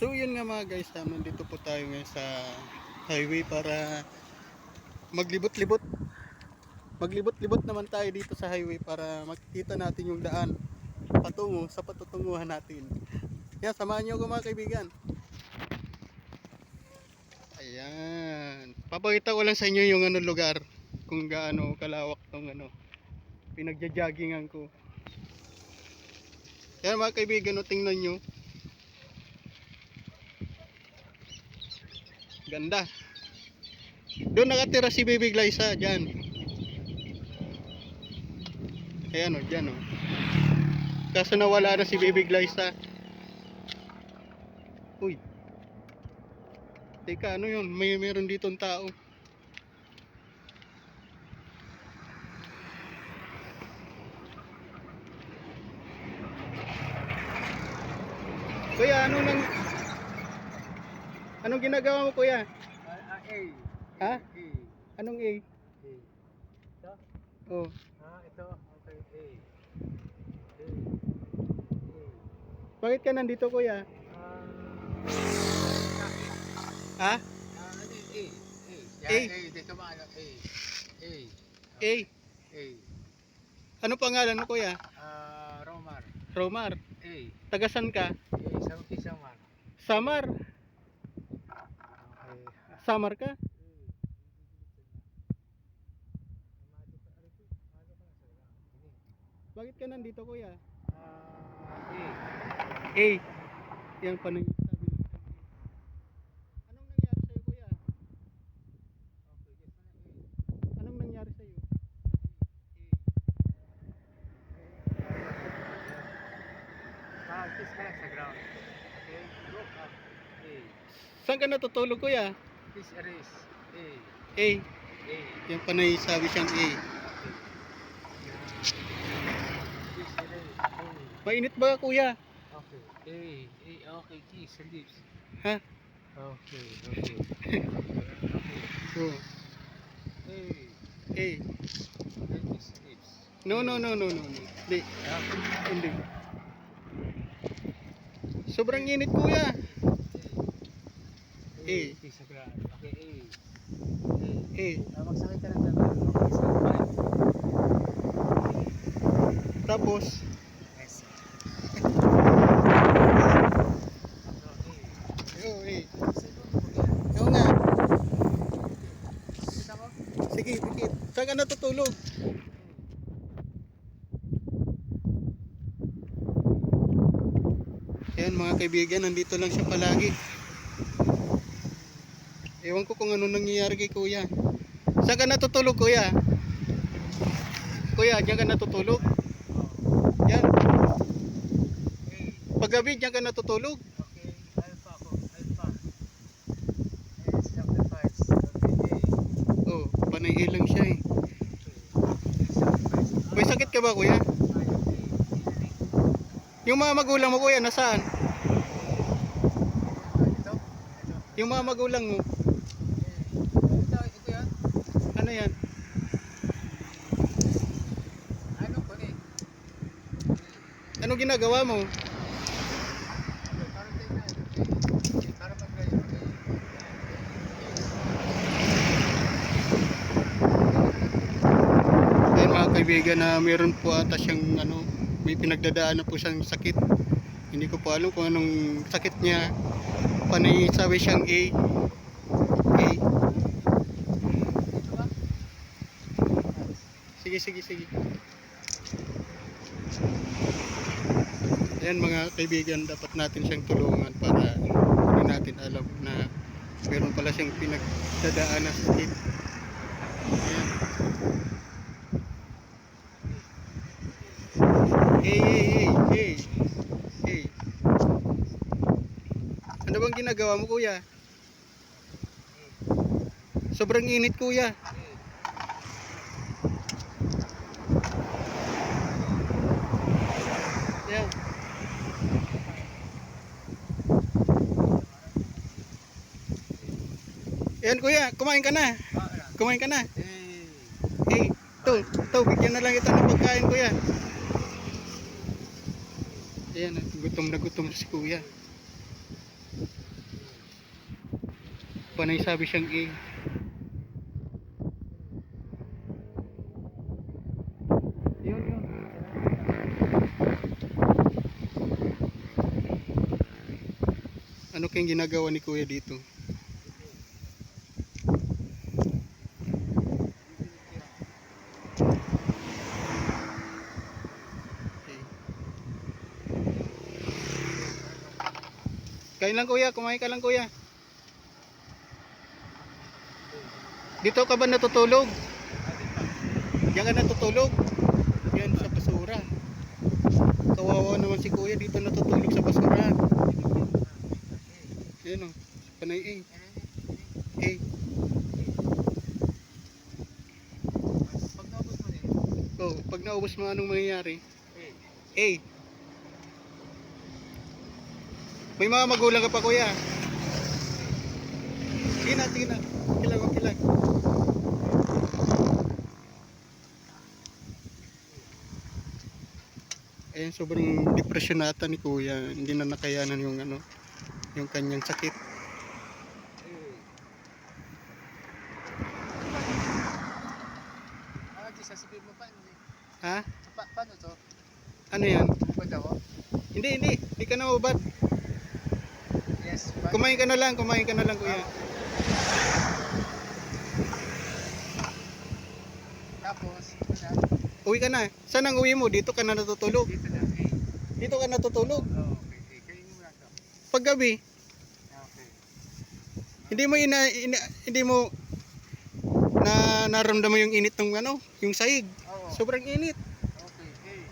So yun nga mga guys, ah, nandito po tayo ngayon sa highway para maglibot-libot. Maglibot-libot naman tayo dito sa highway para makikita natin yung daan patungo sa patutunguhan natin. Yan, samahan niyo ako mga kaibigan. Ayan. Papakita ko lang sa inyo yung ano lugar kung gaano kalawak tong ano pinagja-joggingan ko. Yan mga kaibigan, o, tingnan nyo. Ganda. Doon nakatira si Baby Glyza, dyan. Ayan o, dyan o. Kaso nawala na si Baby Glyza. Uy. Teka, ano yun? May meron ditong tao. Kuya, anong nang... Anong ginagawa mo, kuya? Ah, A. Ha? A. Anong A? A. Ito? Oh. Ah, ito. Okay, A. A. Bakit ka nandito, kuya? A. Ha? Ah, ano yun? A. A. A. Yan, A. Dito ba ano? A. A. A. A. Ano pangalan mo, kuya? Ah, Romar. Romar. A. Tagasan ka? A. Isang isang. Samar. Samar ka? Bakit ka nandito, kuya? Ah, A. A. Yan pa nang sabi. Anong nangyari sa'yo, kuya? Anong nangyari sa'yo? Kiss ka lang sa ground. Okay. Saan ka natutulog, kuya? Kiss erase. A. A. A. Yan pa nang sabi siyang A. Erase. A. Mainit ba, kuya? Okay. A. A. Okay, kiss sa lips. Ha? Okay, okay. okay. Oh. A. A. A. Kiss lips. No, no, no, no, no. Hindi. Okay. Hindi. Sobrang init, kuya. A. A. Okay, A. A. Ah, magsakay ka. Okay, sa ground. Tapos, A. Sige, dikit. Saan ka natutulog? Ayan mga kaibigan, nandito lang siya palagi. Ewan ko kung ano nangyayari kay kuya. Saan ka natutulog kuya? Kuya, diyan ka natutulog? Yan. A. Paggabi, diyan ka natutulog? Oh, panay lang siya eh. May sakit ka ba kuya? Yung mga magulang mo kuya, nasaan? Yung mga magulang mo, Ito, ito yan? ano yan? Ano ko ni? Ano ginagawa mo? Na. Ayun mga kaibigan na meron po ata siyang ano, may pinagdadaanan po siyang sakit. Hindi ko po alam kung anong sakit niya. Panay sabi siyang A. A. Sige, sige, sige. Ayan mga kaibigan, dapat natin siyang tulungan para hindi natin alam na meron pala siyang pinagdadaanan na sakit. Ayan. Hey, hey, hey, hey. Hey. Ano bang ginagawa mo kuya? Sobrang init kuya. Yan. Yan kuya, kumain ka na. Kumain ka na. Eh. To, to, bigyan na lang kita ng pagkain kuya. Ayan, gutom na gutom si kuya. Panay sabi siyang yun. Ano kayong ginagawa ni Kuya dito? Kain lang kuya, kumain ka lang kuya. Dito ka ba natutulog? Diyan ka natutulog? Yan sa basura. Kawawa naman si kuya dito natutulog sa basura. Yan o, panay eh. Eh, oh, pag naubos mo anong mangyayari? eh, Eh. May mga magulang ka pa kuya. Sige na, sige na. Okay lang, okay lang. Ayan, sobrang depression nata ni kuya. Hindi na nakayanan yung ano, yung kanyang sakit. Ha? Pa, paano to? Ano yan? Ba't ako? Hindi, hindi. Hindi ka na ubad. Kumain ka na lang, kumain ka na lang kuya. Tapos. Uwi ka na. Saan ang uwi mo? Dito ka na natutulog. Dito na, eh. Dito ka natutulog. Oh, okay, eh. Kainin mo lang to. Paggabi, Ah, Okay. hindi mo ina, ina- hindi mo na naramdaman yung init ng ano, yung sahig. Oo. Sobrang init. Okay, eh.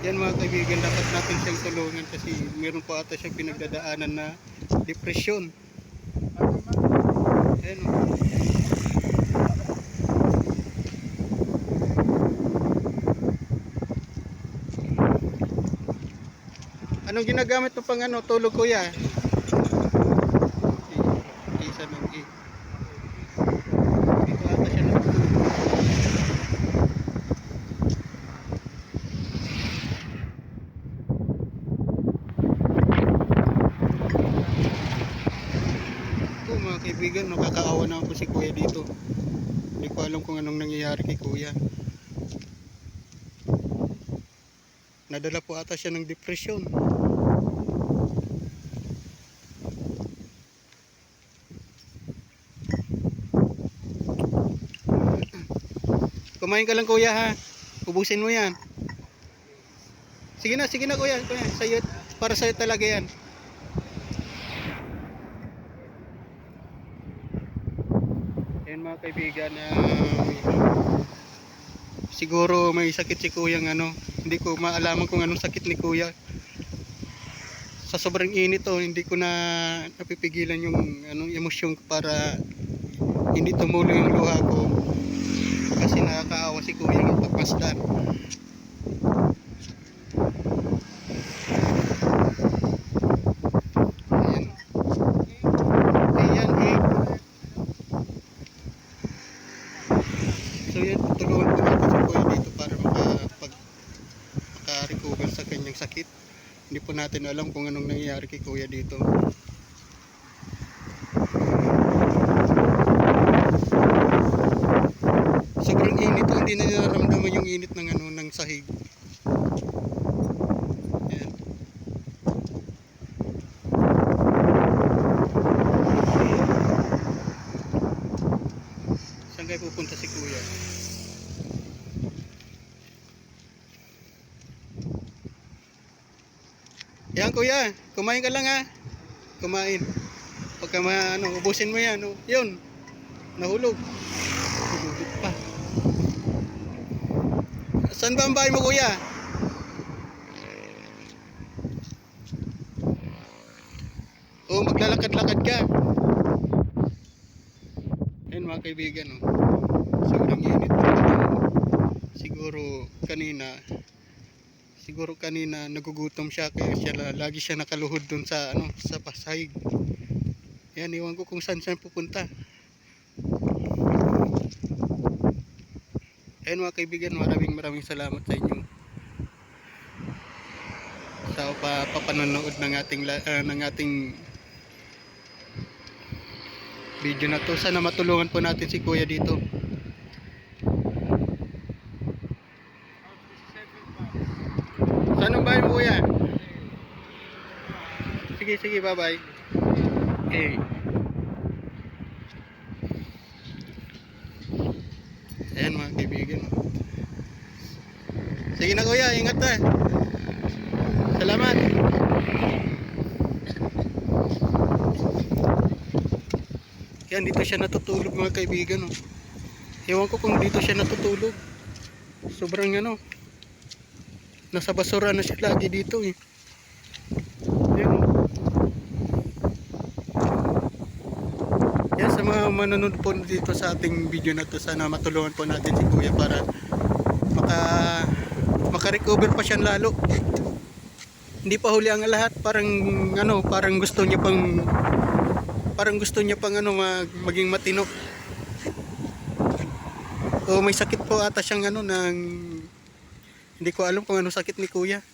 Yan mga kaibigan, dapat natin siyang tulungan kasi meron po ata siyang pinagdadaanan na depression. Ayan o. Anong ginagamit mo pang ano, tulog kuya? Eh, Isa ng E. Dito ata siya natutulog. Ito mga kaibigan, ako si kuya dito. Hindi ko alam kung anong nangyayari kay kuya. Nadala po ata siya ng depression. Kumain ka lang kuya ha. Ubusin mo yan. Sige na, sige na kuya. kuya sa'yo, para sa'yo talaga yan. Yan mga kaibigan na siguro may sakit si kuyang ano. Hindi ko maalaman kung anong sakit ni kuya. Sa sobrang init to, hindi ko na napipigilan yung anong emosyon ko para hindi tumulo yung luha ko. Kasi nakakaawa si kuya yung pagmasdan. Ayan. Ayan eh. So yan, tutulungan ko natin si Kuya dito para makapag maka-recover sa kanyang sakit. Hindi po natin alam kung anong nangyayari kay Kuya dito. Sobrang init, hindi na niya naramdaman yung init ng ano ng sahig. Yan. Saan kayo pupunta si Kuya? Yan Kuya, kumain ka lang ha. Kumain. Pagka ma, ano, ubusin mo yan. Oh. Yun, nahulog. Nahulog pa. Saan ba ang bahay mo Kuya? Oh, maglalakad-lakad ka. Ayun mga kaibigan, oh. sobrang init. Siguro kanina, siguro kanina nagugutom siya kaya siya la- lagi siya nakaluhod dun sa ano sa pasahig. Yan, iwan ko kung saan siya pupunta. Ayun mga kaibigan, maraming maraming salamat sa inyo. Sa pa papanonood ng ating ah, ng ating video na to. Sana matulungan po natin si Kuya dito. Saan ang bahay mo Kuya? Sige, sige, bye-bye. Okay. Ayan mga kaibigan. Sige na kuya, ingat na. Salamat. Yan, dito siya natutulog mga kaibigan. Oh. Ewan ko kung dito siya natutulog. Sobrang ano. Nasa basura na siya lagi dito eh. Yan. oh. Yan sa mga manonood po dito sa ating video na to sana matulungan po natin si Kuya para maka maka-recover pa siya lalo. Hindi pa huli ang lahat, parang ano, parang gusto niya pang parang gusto niya pang ano mag, maging matino. O may sakit po ata siyang ano ng hindi ko alam kung ano sakit ni Kuya.